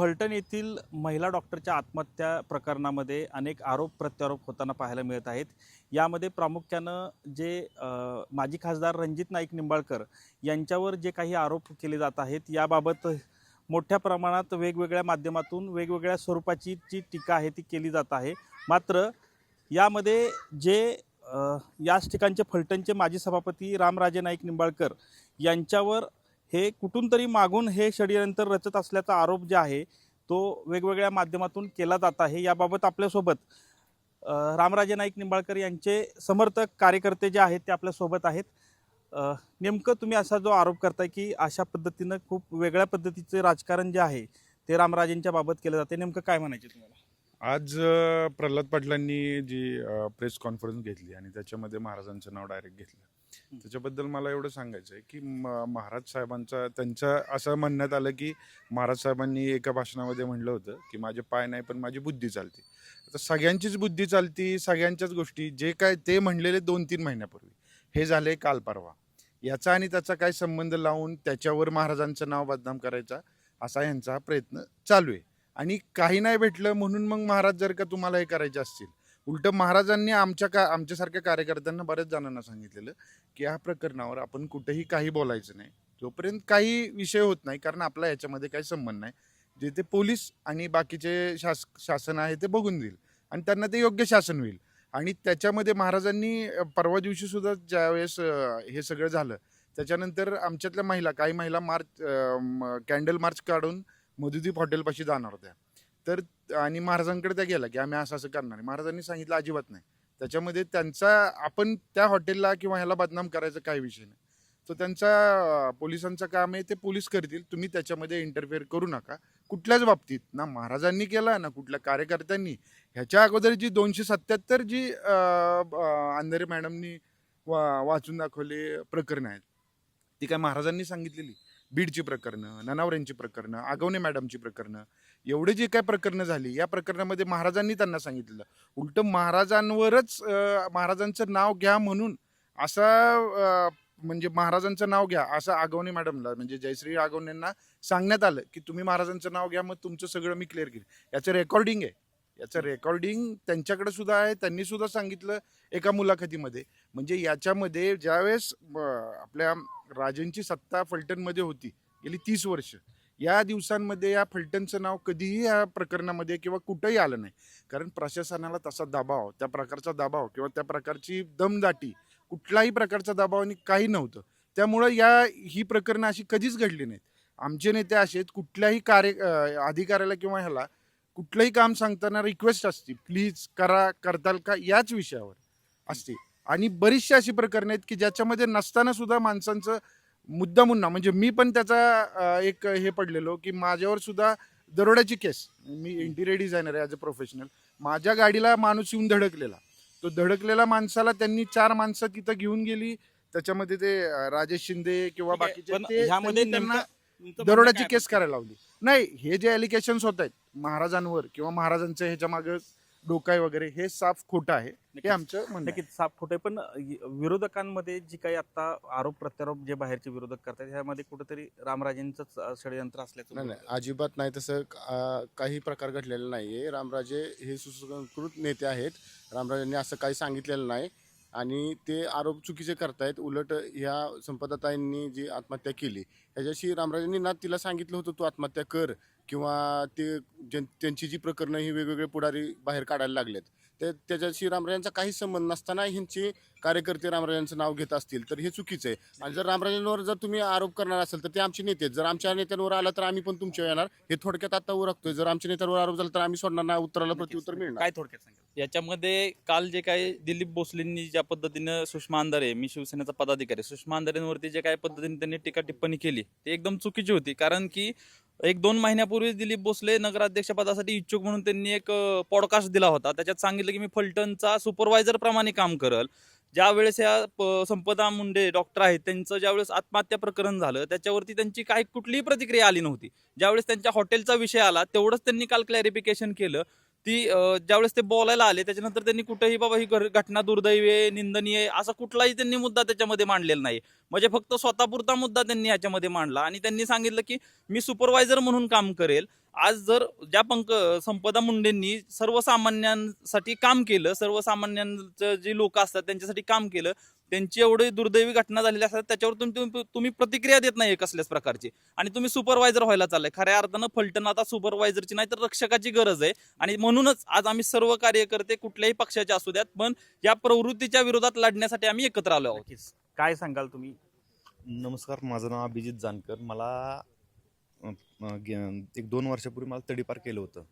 फलटण येथील महिला डॉक्टरच्या आत्महत्या प्रकरणामध्ये अनेक आरोप प्रत्यारोप होताना पाहायला मिळत आहेत. यामध्ये प्रामुख्यानं जे माजी खासदार रणजित नाईक निंबाळकर यांच्यावर जे काही आरोप केले जात आहेत याबाबत मोठ्या प्रमाणात वेगवेगळ्या माध्यमातून वेगवेगळ्या स्वरूपाची जी टीका आहे ती केली जात आहे. मात्र यामध्ये जे याच ठिकाणचे फलटणचे माजी सभापती रामराजे नाईक निंबाळकर यांच्यावर हे कुठून तरी मागून हे षडयंत्र रचत असल्याचा आरोप जे आहे तो वेगवेगळ्या माध्यमातून केला जात आहे. याबाबत आपल्यासोबत रामराजे नाईक निंबाळकर यांचे समर्थक कार्यकर्ते जे आहेत ते आपल्यासोबत आहेत. नेमकं तुम्ही असा जो आरोप करताय की अशा पद्धतीनं खूप वेगळ्या पद्धतीचे राजकारण जे आहे ते रामराजेंच्या बाबत केलं जाते. नेमकं काय म्हणायचे तुम्हाला? आज प्रल्हाद पाटलांनी जी प्रेस कॉन्फरन्स घेतली आणि त्याच्यामध्ये महाराजांचं नाव डायरेक्ट घेतलं. त्याच्याबद्दल मला एवढं सांगायचं आहे की म- महाराज साहेबांचा त्यांचं असं म्हणण्यात आलं की महाराज साहेबांनी एका भाषणामध्ये म्हणलं होतं की माझे पाय नाही पण माझी बुद्धी चालते. आता सगळ्यांचीच बुद्धी चालती सगळ्यांच्याच गोष्टी जे काय ते म्हणलेले दोन तीन महिन्यापूर्वी. हे झाले काल परवा. याचा आणि त्याचा काय संबंध लावून त्याच्यावर महाराजांचं नाव बदनाम करायचा असा यांचा हा प्रयत्न चालू आहे. आणि काही नाही भेटलं म्हणून मग महाराज जर का तुम्हाला हे करायचे असतील उलट महाराजांनी आमच्या का आमच्यासारख्या कार्यकर्त्यांना बऱ्याच जणांना सांगितलेलं की ह्या प्रकरणावर आपण कुठेही काही बोलायचं नाही. जोपर्यंत काही विषय होत नाही कारण आपला याच्यामध्ये काही संबंध नाही. जे ते पोलीस आणि बाकीचे शास शासन आहे ते बघून देईल आणि त्यांना ते योग्य शासन होईल. आणि त्याच्यामध्ये महाराजांनी परवा दिवशी सुद्धा ज्यावेळेस हे सगळं झालं त्याच्यानंतर आमच्यातल्या महिला काही महिला मार्च कॅन्डल मार्च काढून मधुदीप हॉटेलपाशी जाणार होत्या. तर आणि महाराजांकडे त्या गेला की आम्ही असं असं करणार आहे. महाराजांनी सांगितलं अजिबात नाही. त्याच्यामध्ये त्यांचा आपण त्या हॉटेलला किंवा ह्याला बदनाम करायचा काही विषय नाही. तो त्यांचा अं, पोलिसांचं काम आहे ते पोलीस करतील. तुम्ही त्याच्यामध्ये इंटरफेअर करू नका. कुठल्याच बाबतीत. ना महाराजांनी केला ना कुठल्या कार्यकर्त्यांनी. ह्याच्या अगोदर जी दोनशे सत्याहत्तर जी अं, अं, अंधारे मॅडमनी वा वाचून दाखवले प्रकरण आहेत ती काय महाराजांनी सांगितलेली? बीडची प्रकरणं ननावऱ्यांची प्रकरणं आगवणे मॅडमची प्रकरणं एवढे जे काय प्रकरणं झाली या प्रकरणामध्ये महाराजांनी त्यांना सांगितलेलं उलटं महाराजांवरच महाराजांचं नाव घ्या म्हणून असा म्हणजे महाराजांचं नाव घ्या असं आगवणे मॅडमला म्हणजे जयश्री आगवणेंना सांगण्यात आलं की तुम्ही महाराजांचं नाव घ्या मग तुमचं सगळं मी क्लिअर केलं. याचं रेकॉर्डिंग आहे. याचं रेकॉर्डिंग त्यांच्याकडे सुद्धा आहे त्यांनी सुद्धा सांगितलं एका मुलाखतीमध्ये. म्हणजे याच्यामध्ये ज्यावेळेस आपल्या राजांची सत्ता फलटणमध्ये होती गेली तीस वर्ष या दिवसांमध्ये या फलटणचं नाव कधीही या प्रकरणामध्ये किंवा कुठंही आलं नाही. कारण प्रशासनाला तसा दबाव त्या प्रकारचा दबाव किंवा त्या प्रकारची दमदाटी कुठलाही प्रकारचा दबाव आणि काही नव्हतं. त्यामुळं या ही प्रकरणं अशी कधीच घडली नाहीत. आमचे नेते असे आहेत कुठल्याही कार्य अधिकाऱ्याला किंवा ह्याला कुठलंही काम सांगताना रिक्वेस्ट असते प्लीज करा करताल का? याच विषयावर असते. आणि बरीचशी अशी प्रकरणं आहेत की ज्याच्यामध्ये नसताना सुद्धा माणसांचं मुद्दा मुन्ना म्हणजे मी पण त्याचा एक हे पडलेलो की माझ्यावर सुद्धा दरोड्याची केस मी इंटिरियर डिझायनर आहे ॲज अ प्रोफेशनल माझ्या गाडीला माणूस येऊन धडकलेला. तो धडकलेला माणसाला त्यांनी चार माणसं तिथं घेऊन गेली त्याच्यामध्ये ते राजेश शिंदे किंवा बाकीचे त्यांनी दरोड्याची केस करायला लावली. नाही हे जे एलिगेशन्स होत आहेत महाराजांवर किंवा महाराजांचं ह्याच्या मागे डोकाय वगैरे हे साफ खोटं आहे. हे. आमचं म्हणणं आहे. नक्कीच. साफ खोटे पण विरोधकांमध्ये जी काही आता आरोप प्रत्यारोप जे बाहेरचे विरोधक करतात ह्यामध्ये कुठेतरी रामराजेंचं षडयंत्र असल्याचं नाही नाही. बोलतात. अजिबात नाही तसं काही प्रकार घडलेला नाही आहे रामराजे हे सुसंस्कृत नेते आहेत. रामराजांनी असं काही सांगितलेलं नाही. आणि ते आरोप चुकीचे करतायत. उलट ह्या संपदाताईंनी जी आत्महत्या केली ह्याच्याशी रामराजांनी ना तिला सांगितलं होतं तू आत्महत्या कर. किंवा ते ज्यां- त्यांची जी प्रकरणं ही वेगवेगळे पुढारी बाहेर काढायला लागलेत. ते त्याच्याशी रामराजांचा काही संबंध नसताना ह्यांचे कार्यकर्ते रामराजांचं नाव घेत असतील तर हे चुकीचं आहे. आणि जर रामराजांवर जर तुम्ही आरोप करणार असेल तर ते आमचे नेते आहेत. जर आमच्या नेत्यांवर आला तर आम्ही पण तुमच्या येणार. हे थोडक्यात आता उरकतोय. जर आमच्या नेत्यांवर आरोप झाला तर आम्ही सोडणार नाही. उत्तराला प्रत्युत्तर मिळणार. काय थोडक्यात सांगेल? याच्यामध्ये काल जे काही दिलीप भोसलेंनी ज्या पद्धतीनं सुषमा अंधारे मी शिवसेनेचा पदाधिकारी सुषमा अंधारेंवरती जे काही पद्धतीने त्यांनी टीका टिप्पणी केली ती एकदम चुकीची होती. कारण की एक दोन महिन्यापूर्वी दिलीप भोसले नगराध्यक्षपदासाठी इच्छुक म्हणून त्यांनी एक पॉडकास्ट दिला होता. त्याच्यात सांगितलं की मी फलटणचा सुपरवायझर प्रमाणे काम करल. ज्या वेळेस या संपदा मुंडे डॉक्टर आहेत त्यांचं ज्यावेळेस आत्महत्या प्रकरण झालं त्याच्यावरती त्यांची काही कुठलीही प्रतिक्रिया आली नव्हती. ज्यावेळेस त्यांच्या हॉटेलचा विषय आला तेवढंच त्यांनी काल क्लॅरिफिकेशन केलं. ती ज्यावेळेस ते बोलायला आले त्याच्यानंतर त्यांनी कुठेही बाबा ही घटना दुर्दैवी आहे निंदनीय आहे असा कुठलाही त्यांनी मुद्दा त्याच्यामध्ये मांडलेला नाही. म्हणजे फक्त स्वतःपुरता मुद्दा त्यांनी याच्यामध्ये मांडला आणि त्यांनी सांगितलं की मी सुपरवायझर म्हणून काम करेल. आज जर ज्या पंक संपदा मुंडेंनी सर्वसामान्यांसाठी काम केलं सर्वसामान्यांचं जे लोक असतात त्यांच्यासाठी काम केलं त्यांची एवढी दुर्दैवी घटना झालेली असतात त्याच्यावर तुम्ही तुम्ही- तुम्ही प्रतिक्रिया देत नाही कसल्याच प्रकारची. आणि तुम्ही सुपरवायझर व्हायला चाललाय. खऱ्या अर्थानं फलटण आता सुपरवायझरची नाही तर रक्षकाची गरज आहे. आणि म्हणूनच आज आम्ही सर्व कार्यकर्ते कुठल्याही पक्षाचे असू द्यात पण या प्रवृत्तीच्या विरोधात लढण्यासाठी आम्ही एकत्र आलो आहोत. काय सांगाल तुम्ही? नमस्कार माझं नाव अभिजित जानकर. मला एक दोन वर्षापूर्वी मला तडीपार केलं होतं.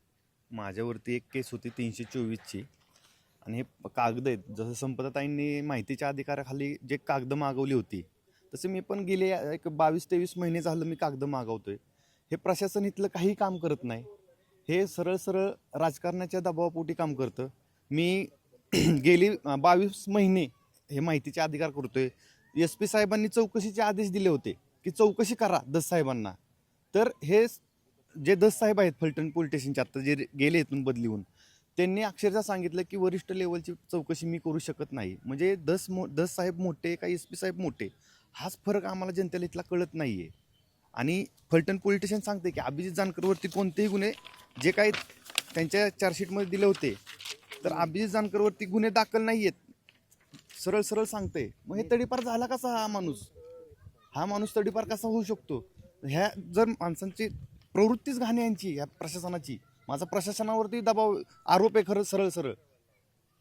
माझ्यावरती एक केस होती तीनशे चोवीसची. आणि हे कागद आहेत. जसं संपदाताईंनी माहितीच्या अधिकाराखाली जे कागद मागवली होती तसे मी पण गेले एक बावीस तेवीस महिने झालं मी कागद मागवतोय. हे प्रशासन इथलं काही काम करत नाही. हे सरळ सरळ राजकारणाच्या दबावापोटी काम करतं. मी गेली बावीस महिने हे माहितीचे अधिकार करतोय. एस पी साहेबांनी चौकशीचे आदेश दिले होते की चौकशी करा दस साहेबांना. तर हे जे दस साहेब आहेत फलटण पोलीस स्टेशनच्या आता जे गेले इथून बदलीहून त्यांनी अक्षरशः सांगितलं की वरिष्ठ लेवलची चौकशी मी करू शकत नाही. म्हणजे दस मो दस साहेब मोठे का एस पी साहेब मोठे हाच फरक आम्हाला जनतेला इथला कळत नाही आहे आणि फलटण पोलीस स्टेशन सांगते की अभिजित जानकरवरती कोणतेही गुन्हे जे काही त्यांच्या चार्जशीटमध्ये दिले होते तर अभिजित जानकरवरती गुन्हे दाखल नाही आहेत सरळ सरळ सांगते. मग हे तडीपार झाला कसा हा माणूस? हा माणूस तडीपार कसा होऊ शकतो? ह्या जर माणसांची प्रवृत्तीच घाणे यांची ह्या प्रशासनाची. माझा प्रशासनावरती दबाव आरोप आहे खरं सरळ सरळ.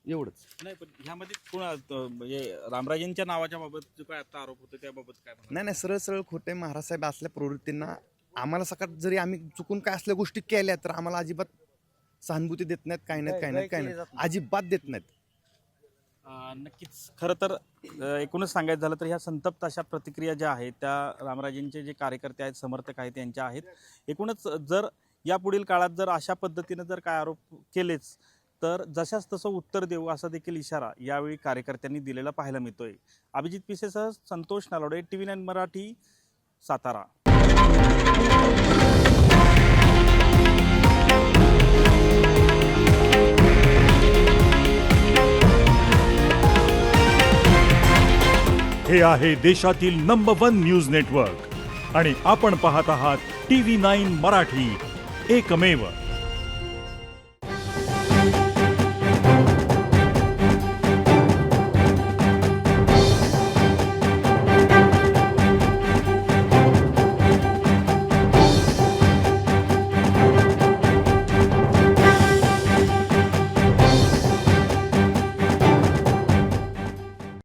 एवढंच. नाही पण ह्यामध्ये कोणा म्हणजे रामराजेंच्या नावाच्या बाबत जो काय आता आरोप होतो त्याबाबत काय? नाही नाही सरळ सरळ खोटे महाराज साहेब असल्या प्रवृत्तींना आम्हाला सकाळ जरी आम्ही चुकून काय असल्या गोष्टी केल्या तर आम्हाला अजिबात सहानुभूती देत नाहीत काही नाहीत काही नाहीत काही नाही अजिबात देत नाहीत. अं, नक्कीच. खरं तर अं, एकूणच सांगायचं झालं तर ह्या संतप्त अशा प्रतिक्रिया ज्या आहेत त्या रामराजेंचे जे कार्यकर्ते आहेत समर्थक आहेत त्यांच्या आहेत. एकूणच जर यापुढील काळात जर अशा पद्धतीनं जर काय आरोप केलेच तर जशाच तसं उत्तर देऊ असा देखील इशारा यावेळी कार्यकर्त्यांनी दिलेला पाहायला मिळतोय. Abhijit पिसेसह Santosh Nalode T V nine Marathi Satara. हे आहे देशातील नंबर वन न्यूज नेटवर्क आणि आपण पाहत आहात T V nine Marathi. एकमेव